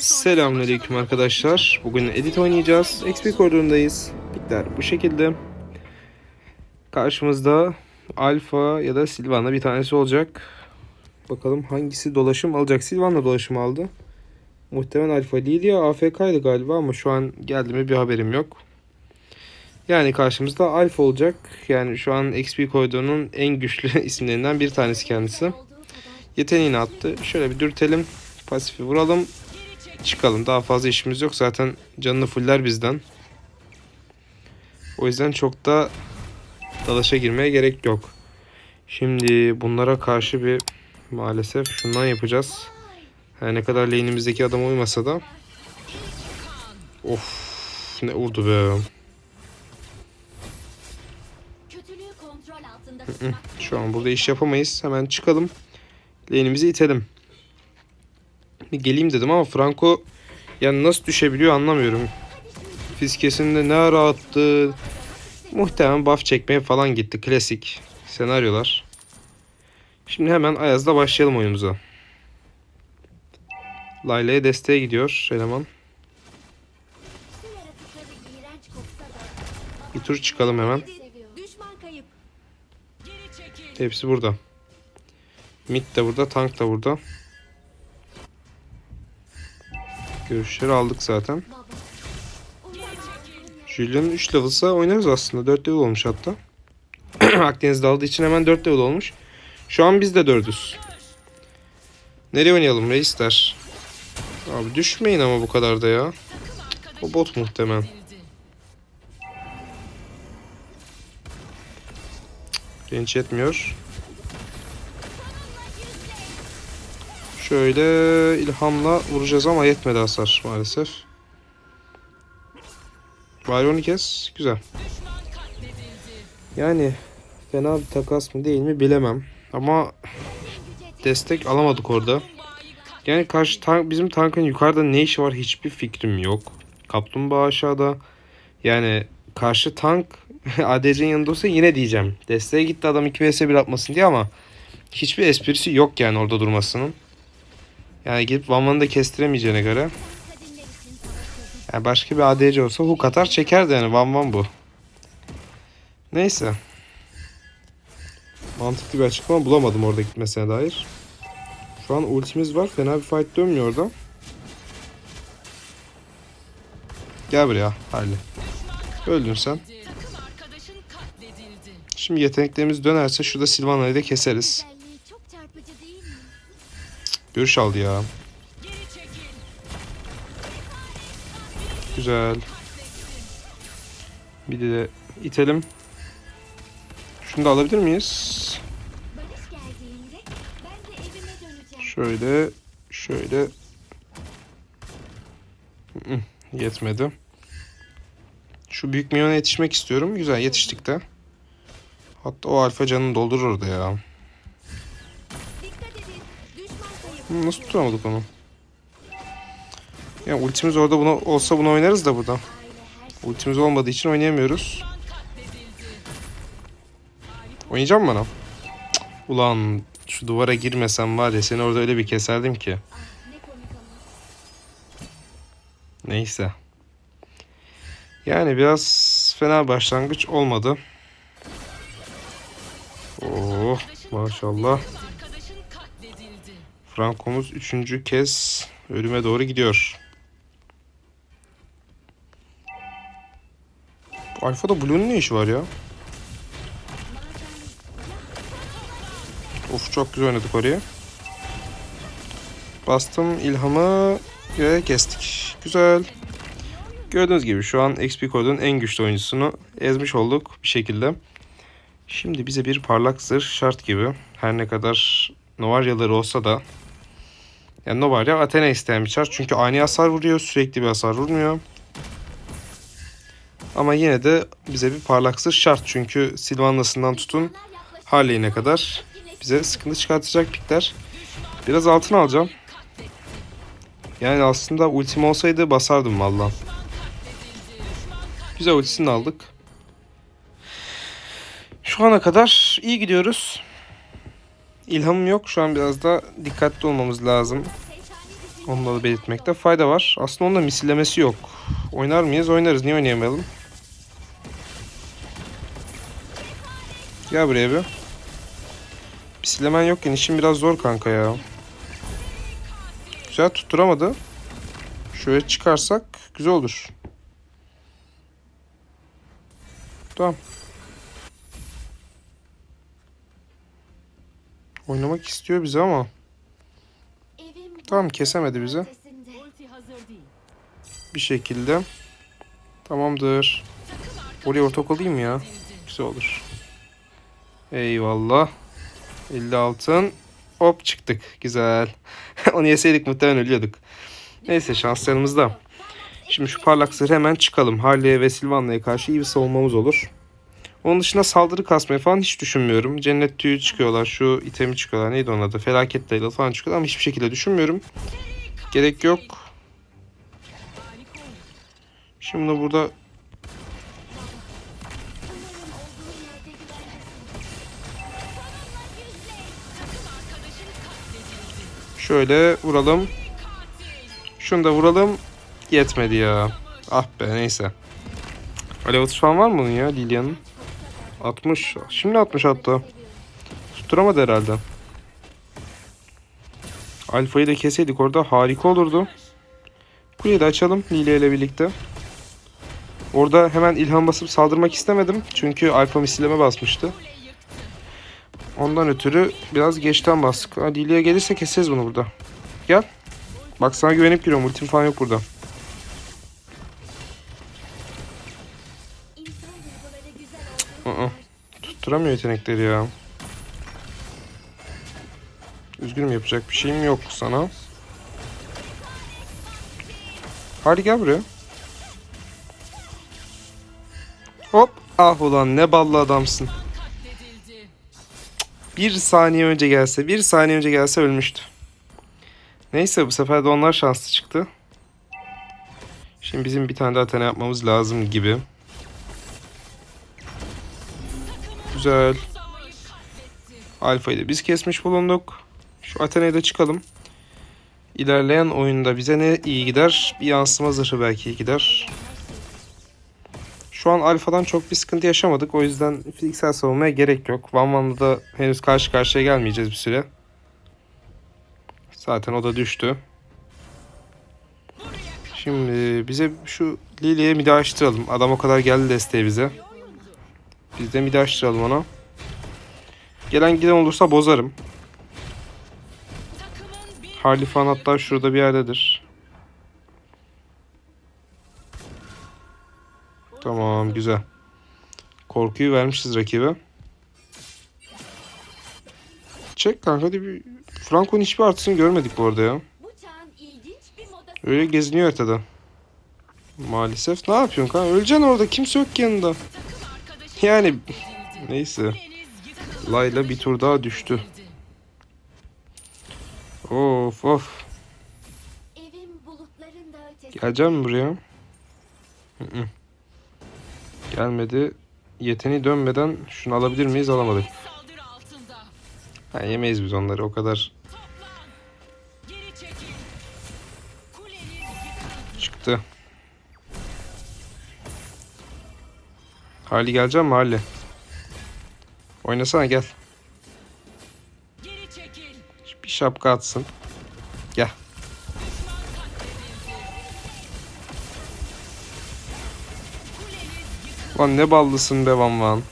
Selamünaleyküm arkadaşlar. Bugün edit oynayacağız. XP koridorundayız. Bitler bu şekilde. Karşımızda Alfa ya da Silvan'la bir tanesi olacak. Bakalım hangisi dolaşım alacak. Silvan'la dolaşım aldı. Muhtemelen Alfa değil ya AFK'ydı galiba ama şu an geldi mi bir haberim yok. Yani karşımızda Alfa olacak. Yani şu an XP koridorunun en güçlü isimlerinden bir tanesi kendisi. Yeteneğini attı. Şöyle bir dürtelim. Pasifi vuralım. Çıkalım. Daha fazla işimiz yok. Zaten canını fuller bizden. O yüzden çok da dalaşa girmeye gerek yok. Şimdi bunlara karşı bir maalesef şundan yapacağız. Her ne kadar lane'imizdeki adam uymasa da. Of ne vurdu be. Şu an burada iş yapamayız. Hemen çıkalım. Lane'imizi itelim. Bir geleyim dedim ama Franco yani nasıl düşebiliyor anlamıyorum. Fiskesinde ne ara attı. Muhtemelen buff çekmeye falan gitti. Klasik senaryolar. Şimdi hemen Ayaz'la başlayalım oyunumuza. Layla'ya desteğe gidiyor eleman. Bir tur çıkalım hemen. Hepsi burada. Mid de burada, tank da burada. Görüşleri aldık zaten. Baba. Julian 3 level'sa oynarız aslında. 4 level olmuş hatta. Akdeniz'de aldığı için hemen 4 level olmuş. Şu an biz de 4'üz. Nereye oynayalım reisler? Abi düşmeyin ama bu kadar da ya. O bot muhtemelen. Genç yetmiyor. Şöyle ilhamla vuracağız ama yetmedi hasar maalesef. Bari onu kes. Güzel. Yani fena bir takas mı değil mi bilemem. Ama destek alamadık orada. Yani karşı tank, bizim tankın yukarıda ne işi var hiçbir fikrim yok. Kaplumbağa aşağıda. Yani karşı tank ADC'nin yanında olsa yine diyeceğim. Desteğe gitti adam 2 vs 1 atmasın diye ama hiçbir esprisi yok yani orada durmasının. Yani gidip Van Van'ı da kestiremeyeceğine göre. Yani başka bir ADC olsa hook atar çekerdi yani Van Van bu. Neyse. Mantıklı bir açıklama bulamadım orada gitmesine dair. Şu an ultimiz var. Fena bir fight dönmüyor orada. Gel buraya Harley. Öldün sen. Şimdi yeteneklerimiz dönerse şurada Sylvana'yı da keseriz. Görüş aldı ya. Güzel. Bir de itelim. Şunu da alabilir miyiz? Şöyle, şöyle. Yetmedi. Şu büyük milyona yetişmek istiyorum. Güzel yetiştik de. Hatta o alfa canını doldurur orada ya. Nasıl tutamadık onu? Ya ultimiz orada buna olsa bunu oynarız da burada. Aile her şey. Ultimiz olmadığı için oynayamıyoruz. Oynayacak mı bana? Ulan şu duvara girmesem var ya seni orada öyle bir keserdim ki. Neyse. Yani biraz fena başlangıç olmadı. Oh maşallah. Frankomuz üçüncü kez ölüme doğru gidiyor. Bu Alfa'da Blue'nun ne işi var ya? Of çok güzel oynadık oraya. Bastım ilhamı ve kestik. Güzel. Gördüğünüz gibi şu an XP Code'un en güçlü oyuncusunu ezmiş olduk bir şekilde. Şimdi bize bir parlak zırh şart gibi. Her ne kadar Novaryaları olsa da yani Novarya Athena isteyen bir çar. Çünkü ani hasar vuruyor. Sürekli bir hasar vurmuyor. Ama yine de bize bir parlak zırh şart. Çünkü Sylvana'sından tutun Harley'ine kadar bize sıkıntı çıkartacak pikler. Biraz altın alacağım. Yani aslında ultim olsaydı basardım valla. Güzel ultisini aldık. Şu ana kadar iyi gidiyoruz. İlhamım yok. Şu an biraz da dikkatli olmamız lazım. Onu da belirtmekte fayda var. Aslında onun da misillemesi yok. Oynar mıyız? Oynarız. Niye oynayamayalım? Gel buraya bir. Misillemen yokken işim biraz zor kanka ya. Güzel tutturamadı. Şöyle çıkarsak güzel olur. Tamam. Oynamak istiyor bizi ama Tamam, kesemedi bizi. bir şekilde tamamdır. Oraya ortak olayım ya? Güzel olur. Eyvallah. 50 altın. Hop çıktık. Güzel. Onu yeseydik muhtemelen ölüyorduk. Neyse şanslarımızda. Şimdi şu parlak hemen çıkalım. Harley'e ve Sylvana'ya karşı iyi bir savunmamız olur. Onun dışında saldırı kasmayı falan hiç düşünmüyorum. Cennet tüyü çıkıyorlar. Şu itemi çıkıyorlar. Neydi onun adı? Felaket dayılı falan çıkıyorlar ama hiçbir şekilde düşünmüyorum. Gerek yok. Şimdi burada şöyle vuralım. Şunu da vuralım. Yetmedi ya. Ah be neyse. Alev atış falan var mı bunun ya Lilia'nın? 60. Şimdi 60 hatta. Tutturamadı herhalde. Alfa'yı da keseydik orada harika olurdu. Kuleyi de açalım Lilia ile birlikte. Orada hemen ilham basıp saldırmak istemedim. Çünkü alfa misilleme basmıştı. Ondan ötürü biraz geçten bastık. Lilia gelirse keseriz bunu burada. Gel. Bak sana güvenip giriyorum. Ultim falan yok burada. Aa, tutturamıyor yetenekleri ya. Üzgünüm yapacak bir şeyim yok sana. Hadi gel buraya. Hop. Ah ulan ne ballı adamsın. Bir saniye önce gelse, bir saniye önce gelse ölmüştü. Neyse bu sefer de onlar şanslı çıktı. Şimdi bizim bir tane daha tane yapmamız lazım gibi. Güzel. Alfa'yı da biz kesmiş bulunduk. Şu Athena'ya da çıkalım. İlerleyen oyunda bize ne iyi gider? Bir yansıma zırhı belki iyi gider. Şu an Alfa'dan çok bir sıkıntı yaşamadık. O yüzden fiziksel savunmaya gerek yok. Van Van'la da henüz karşı karşıya gelmeyeceğiz bir süre. Zaten o da düştü. Şimdi bize şu Lili'ye midi açtıralım. Adam o kadar geldi desteğe bize. Biz de midi açtıralım ona. Gelen giden olursa bozarım. Harley falan hatta şurada bir yerdedir. Tamam güzel. Korkuyu vermişiz rakibe. Çek kanka hadi bir... Franco'nun hiçbir artısını görmedik bu arada ya. Öyle geziniyor haritada. Maalesef. Ne yapıyorsun kanka? Öleceksin orada. Kimse yok yanında. Yani neyse. Layla bir tur daha düştü. Of of. Geleceğim mi buraya? Hı hı. Gelmedi. Yeteneği dönmeden şunu alabilir miyiz? Alamadık. Ha, yemeyiz biz onları o kadar çıktı. Hali geleceğim mi Hali? Oynasana gel. Bir şapka atsın. Gel. Lan ne ballısın be Van Van.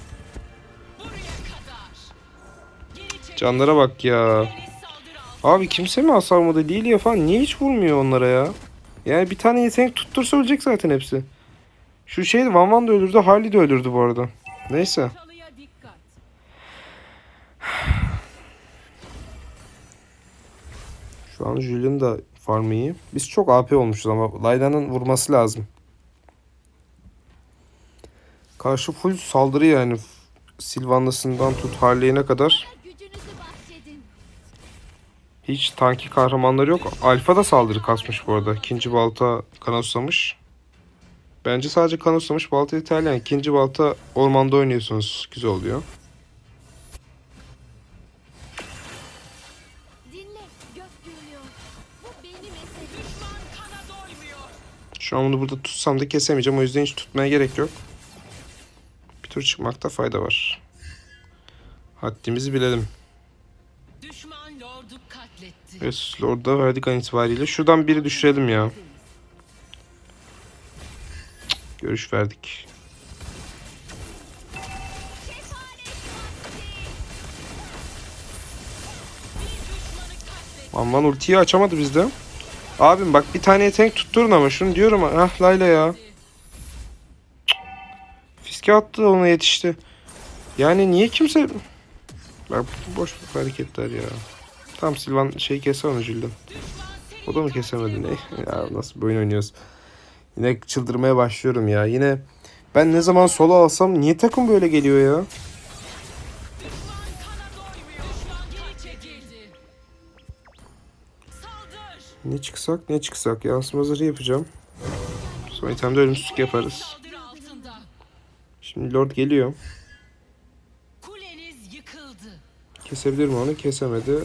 Canlara bak ya. Abi kimse mi hasar vurmadı? Lilia falan niye hiç vurmuyor onlara ya? Yani bir tane yetenek tuttursa ölecek zaten hepsi. Şu şey Van Van da öldürdü, Harley de öldürdü bu arada. Neyse. Şu an Julian da farmı iyi. Biz çok AP olmuşuz ama Layla'nın vurması lazım. Karşı full saldırı yani. Sylvana'sından tut Harley'ine kadar. Hiç tanki kahramanları yok. Alfa da saldırı kasmış bu arada. İkinci balta kanoslamış. Bence sadece kanoslamış balta yeterli. Yani ikinci balta ormanda oynuyorsunuz. Güzel oluyor. Dinle, gök gürlüyor. Bu benim eserim. Şu an bunu burada tutsam da kesemeyeceğim. O yüzden hiç tutmaya gerek yok. Bir tur çıkmakta fayda var. Haddimizi bilelim. Düşman lordu katletti. Evet Lord'a verdik an itibariyle. Şuradan biri düşürelim ya. Görüş verdik. Aman ultiyi açamadı bizde. Abim bak bir tane yetenek tutturun ama şunu diyorum. Ah Layla ya. Fiske attı ona yetişti. Yani niye kimse... Bak boş hareketler ya. Tam Silvan şey keser onu Jülden. O da mı kesemedi ne? Ya nasıl bir oyun oynuyoruz. Yine çıldırmaya başlıyorum ya. Yine ben ne zaman solo alsam niye takım böyle geliyor ya? Ne çıksak ne çıksak. Yansıma zırhı yapacağım. Sonra itemde ölümsüzlük yaparız. Şimdi Lord geliyor. Kesebilir mi onu? Kesemedi.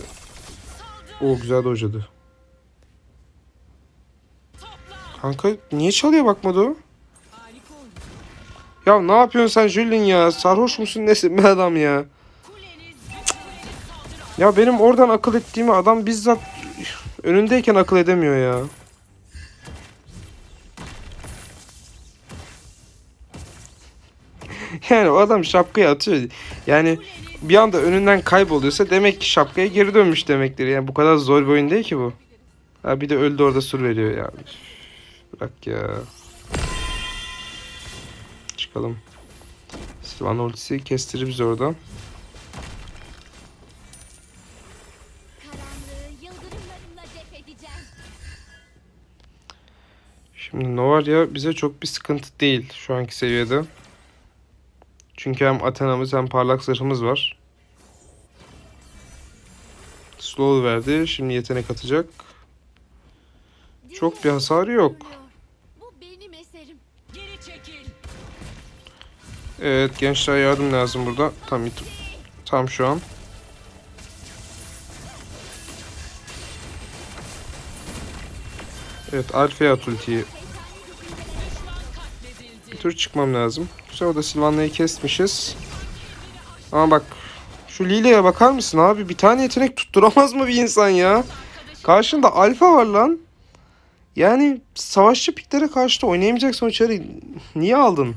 O güzel dojladı. Kanka niye çalıya bakmadı o? Ya ne yapıyorsun sen Jülin ya? Sarhoş musun nesin be adam ya? Ya benim oradan akıl ettiğimi adam bizzat önündeyken akıl edemiyor ya. Yani o adam şapkayı atıyor. Yani bir anda önünden kayboluyorsa demek ki şapkaya geri dönmüş demektir. Yani bu kadar zor bir oyun değil ki bu. Ha bir de öldü orada sur veriyor ya. Bırak ya. Çıkalım. Sylvan ultisi kestirir bizi oradan. Şimdi Novaria bize çok bir sıkıntı değil şu anki seviyede. Çünkü hem Athena'mız hem parlak zırhımız var. Slow verdi. Şimdi yetenek atacak. Çok bir hasarı yok. Evet gençler yardım lazım burada. Tam tam şu an. Evet Alfa'ya at. Bir tur çıkmam lazım. Güzel o da Sylvana'yı kesmişiz. Ama bak şu Lilia'ya bakar mısın abi? Bir tane yetenek tutturamaz mı bir insan ya? Karşında alfa var lan. Yani savaşçı piklere karşı da oynayamayacaksan o çarı niye aldın?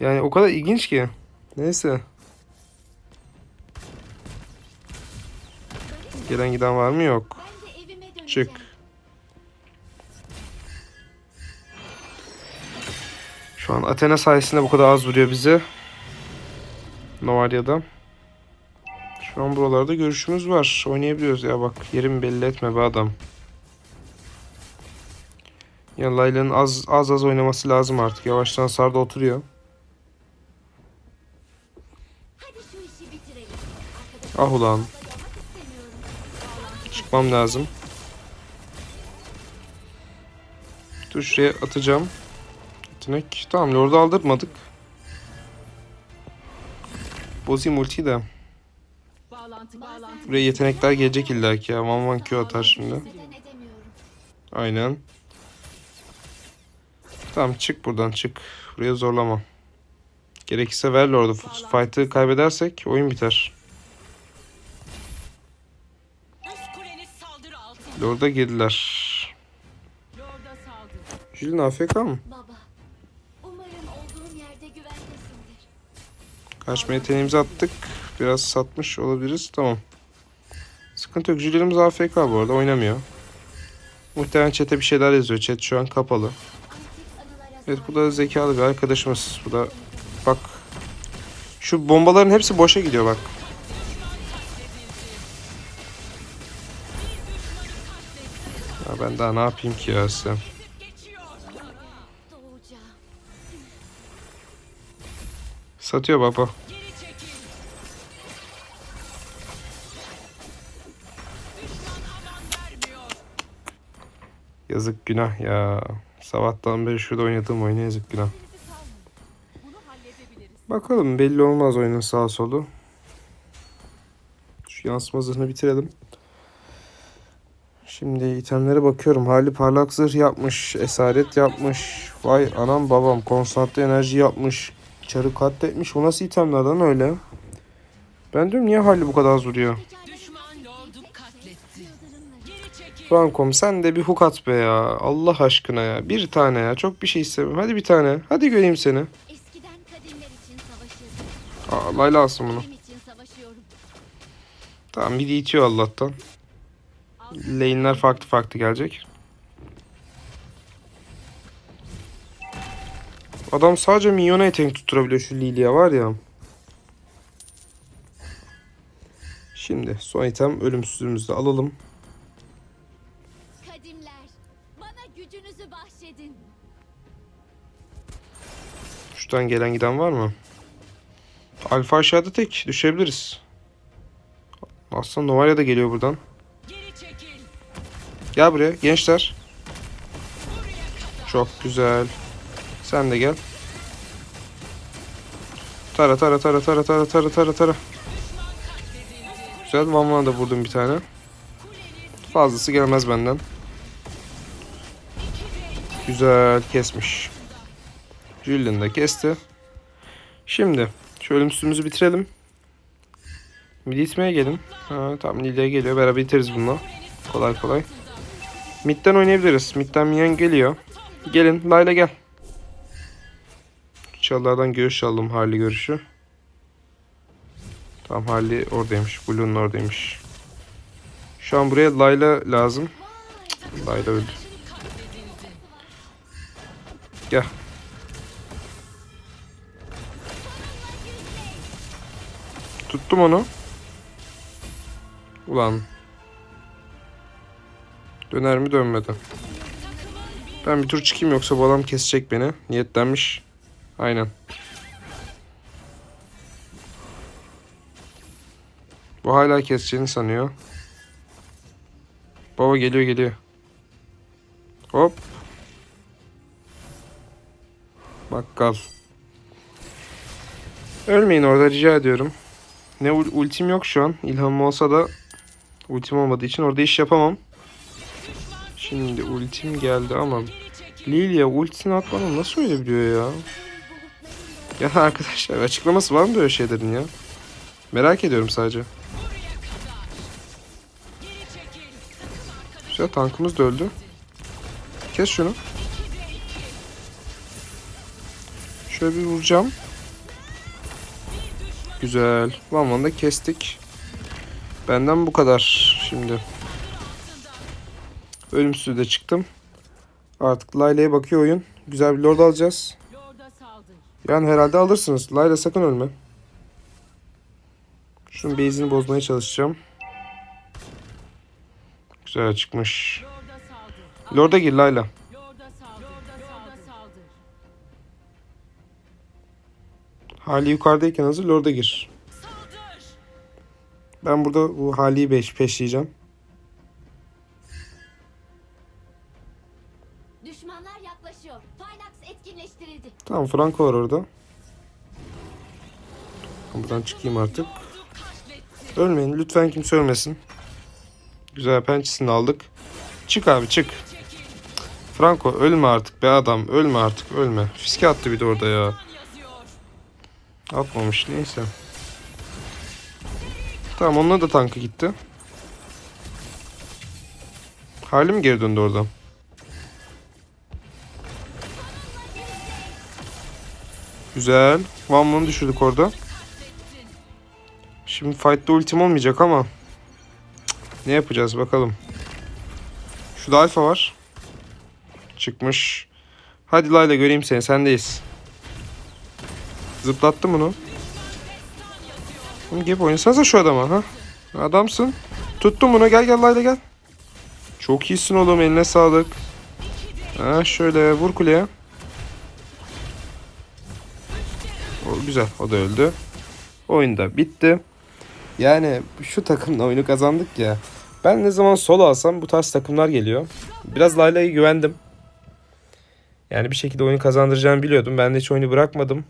Yani o kadar ilginç ki. Neyse. Gelen giden var mı? Yok. Çık. Şu an Athena sayesinde bu kadar az vuruyor bize. Novalia'da. Şu an buralarda görüşümüz var. Oynayabiliyoruz ya bak. Yerimi belli etme be adam. Ya Layla'nın az az az oynaması lazım artık. Yavaştan sarda oturuyor. Hadi şu işi bitirelim. Ah ulan. Çıkmam lazım. Dur şuraya atacağım. Yetenek. Tamam Lord'u aldırmadık. Bozayım ultiyi de. Buraya yetenekler gelecek illaki ya. One one Q atar şimdi. Aynen. Tamam çık buradan çık. Buraya zorlama. Gerekirse ver Lord'u. Fight'ı kaybedersek oyun biter. Lord'a girdiler. Jülün AFK mı? Baba, umarım olduğum yerde güvendesindir. Kaçma yeteneğimizi attık. Biraz satmış olabiliriz. Tamam. Sıkıntı yok. Jülerimiz AFK bu arada. Oynamıyor. Muhtemelen chat'e bir şeyler yazıyor. Chat şu an kapalı. Evet bu da zekalı bir arkadaşımız. Bu da bak. Şu bombaların hepsi boşa gidiyor bak. Ben daha ne yapayım ki ya size. Geçiyor. doğacağım. Satıyor baba. Yazık günah ya. Sabahtan beri şurada oynadığım oyuna yazık günah. Bakalım belli olmaz oyunun sağ solu. Şu yansıma zırhını bitirelim. Şimdi itemlere bakıyorum. Hali parlak zırh yapmış. Esaret yapmış. Vay anam babam. Konsantre enerji yapmış. Çarı katletmiş. O nasıl itemlerden öyle? Ben diyorum niye Hali bu kadar çekil. Frankom sen de bir hook at be ya. Allah aşkına ya. Bir tane ya. Çok bir şey istemiyorum. Hadi bir tane. Hadi göreyim seni. Aa, Layla alsın bunu. Tamam bir de itiyor Allah'tan. Lane'ler farklı farklı gelecek. Adam sadece minyona yetenek tutturabiliyor şu Lilia var ya. Şimdi son item ölümsüzlüğümüzü alalım. Kadimler, bana gücünüzü bahşedin. Şuradan gelen giden var mı? Alfa aşağıda tek. Düşebiliriz. Aslında Novalia da geliyor buradan. Gel buraya gençler. Çok güzel. Sen de gel. Tara tara tara tara tara tara tara tara. Güzel. Vanvan'a da vurdum bir tane. Fazlası gelmez benden. Güzel kesmiş. Julian de kesti. Şimdi şu ölümsüzümüzü bitirelim. Mid itmeye gelin. Ha, tamam Lilia'ya geliyor. Beraber biteriz bununla. Kolay kolay. Mid'den oynayabiliriz. Mid'den minyon geliyor. Gelin Layla gel. Çalılardan görüş aldım Harley görüşü. Tamam Harley oradaymış. Blue'nun oradaymış. Şu an buraya Layla lazım. Cık, Layla öldü. Gel. Tuttum onu. Ulan. Döner mi dönmedi. Ben bir tur çıkayım yoksa bu adam kesecek beni. Niyetlenmiş. Aynen. Bu hala keseceğini sanıyor. Baba geliyor geliyor. Hop. Bakkal. Ölmeyin orada rica ediyorum. Ne ul- ultim yok şu an. İlhamım olsa da ultim olmadığı için orada iş yapamam. Şimdi ultim geldi ama Lilia ultisini atmadan nasıl öyle ya? Ya arkadaşlar açıklaması var mı böyle şeylerin ya? Merak ediyorum sadece. Güzel tankımız da öldü. Kes şunu. Şöyle bir vuracağım. Güzel. Van Van'ı da kestik. Benden bu kadar şimdi. Ölümsüzü de çıktım. Artık Layla'ya bakıyor oyun. Güzel bir lord alacağız. Yani herhalde alırsınız. Layla sakın ölme. Şunun base'ini bozmaya çalışacağım. Güzel çıkmış. Lorda gir Layla. Hali yukarıdayken hazır Lord'a gir. Ben burada bu Hali'yi peşleyeceğim. Tamam Franco var orada. Buradan çıkayım artık. Ölmeyin. Lütfen kimse ölmesin. Güzel pençesini aldık. Çık abi çık. Franco ölme artık be adam. Ölme artık ölme. Fiske attı bir de orada ya. Atmamış neyse. Tamam onunla da tankı gitti. Hali mi geri döndü oradan? Güzel. Van Man'ı düşürdük orada. Şimdi fight'ta ultim olmayacak ama. Ne yapacağız bakalım. Şurada alfa var. Çıkmış. Hadi Layla göreyim seni sendeyiz. Zıplattım bunu. Oğlum gibi oynasanıza şu adama ha. Adamsın. Tuttum bunu gel gel Layla gel. Çok iyisin oğlum eline sağlık. Ha şöyle vur kuleye. Güzel o da öldü. Oyun da bitti. Yani şu takımla oyunu kazandık ya. Ben ne zaman solo alsam bu tarz takımlar geliyor. Biraz Layla'ya güvendim. Yani bir şekilde oyunu kazandıracağımı biliyordum. Ben de hiç oyunu bırakmadım.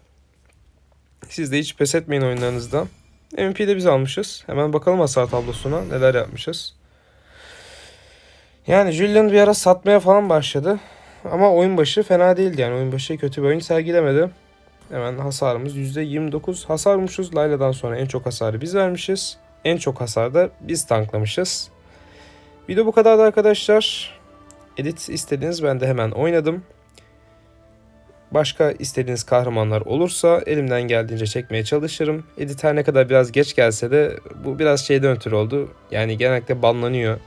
Siz de hiç pes etmeyin oyunlarınızdan. MVP'de biz almışız. Hemen bakalım hasar tablosuna neler yapmışız. Yani Julian bir ara satmaya falan başladı. Ama oyun başı fena değildi yani. Oyun başı kötü bir oyun sergilemedi. Hemen hasarımız %29 hasar vurmuşuz. Layla'dan sonra en çok hasarı biz vermişiz. En çok hasar da biz tanklamışız. Video bu kadardı arkadaşlar. Edit istediğiniz ben de hemen oynadım. Başka istediğiniz kahramanlar olursa elimden geldiğince çekmeye çalışırım. Edit her ne kadar biraz geç gelse de bu biraz şeyden ötürü oldu. Yani genellikle banlanıyor.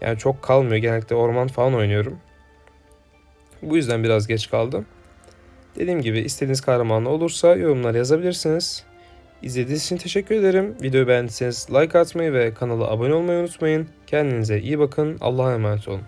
Yani çok kalmıyor. Genellikle orman falan oynuyorum. Bu yüzden biraz geç kaldım. Dediğim gibi istediğiniz kahramanlı olursa yorumlar yazabilirsiniz. İzlediğiniz için teşekkür ederim. Videoyu beğendiyseniz like atmayı ve kanala abone olmayı unutmayın. Kendinize iyi bakın. Allah'a emanet olun.